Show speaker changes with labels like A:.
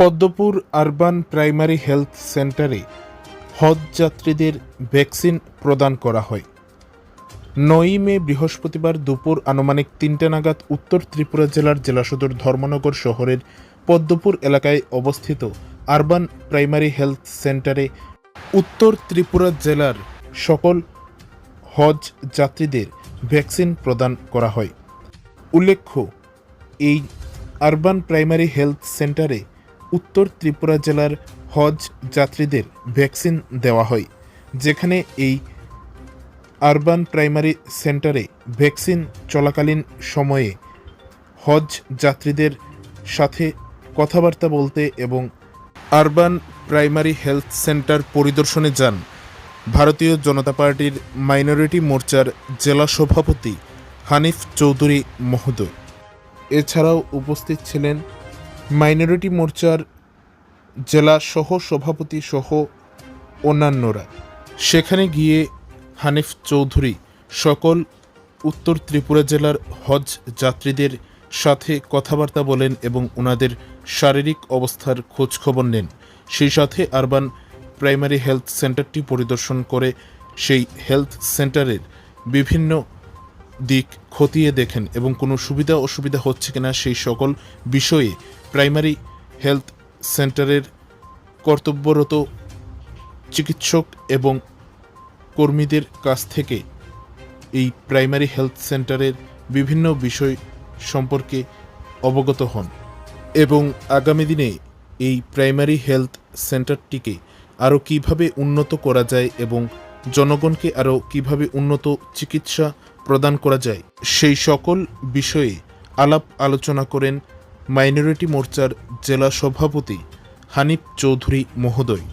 A: Padmapur urban primary health সেন্টারে হজ যাত্রীদের vaccine প্রদান করা হয়। নয়ই মে বৃহস্পতিবার দুপুর আনুমানিক তিনটে নাগাদ উত্তর ত্রিপুরা জেলার জেলা সদর ধর্মনগর শহরের পদ্মপুর এলাকায় অবস্থিত আরবান প্রাইমারি হেলথ সেন্টারে উত্তর ত্রিপুরা জেলার সকল হজ যাত্রীদের ভ্যাকসিন প্রদান করা হয়। উল্লেখ্য, এই আরবান প্রাইমারি হেলথ সেন্টারে উত্তর ত্রিপুরা জেলার হজ যাত্রীদের ভ্যাকসিন দেওয়া হয়, যেখানে এই আরবান প্রাইমারি সেন্টারে ভ্যাকসিন চলাকালীন সময়ে হজ যাত্রীদের সাথে কথাবার্তা বলতে এবং আরবান প্রাইমারি হেলথ সেন্টার পরিদর্শনে যান। ভারতীয় জনতা পার্টির মাইনরিটি মোর্চার জেলা সভাপতি হানিফ চৌধুরী মহোদয়। এছাড়াও উপস্থিত ছিলেন মাইনরিটি মোর্চার জেলা সহ সভাপতি সহ অন্যান্যরা। সেখানে গিয়ে হানিফ চৌধুরী সকল উত্তর ত্রিপুরা জেলার হজ যাত্রীদের সাথে কথাবার্তা বলেন এবং ওনাদের শারীরিক অবস্থার খোঁজ খবর নেন। সেই সাথে আরবান প্রাইমারি হেলথ সেন্টারটি পরিদর্শন করে সেই হেলথ সেন্টারের বিভিন্ন দিক খতিয়ে দেখেন এবং কোনো সুবিধা অসুবিধা হচ্ছে কিনা সেই সকল বিষয়ে প্রাইমারি হেলথ সেন্টারের কর্তব্যরত চিকিৎসক এবং কর্মীদের কাছ থেকে এই প্রাইমারি হেলথ সেন্টারের বিভিন্ন বিষয় সম্পর্কে অবগত হন এবং আগামী দিনে এই প্রাইমারি হেলথ সেন্টারটিকে আরও কীভাবে উন্নত করা যায় এবং জনগণকে আরও কীভাবে উন্নত চিকিৎসা প্রদান করা যায়। সেই সকল বিষয়ে আলাপ আলোচনা করেন মাইনরিটি মোর্চার জেলা সভাপতি হানিফ চৌধুরী মহোদয়।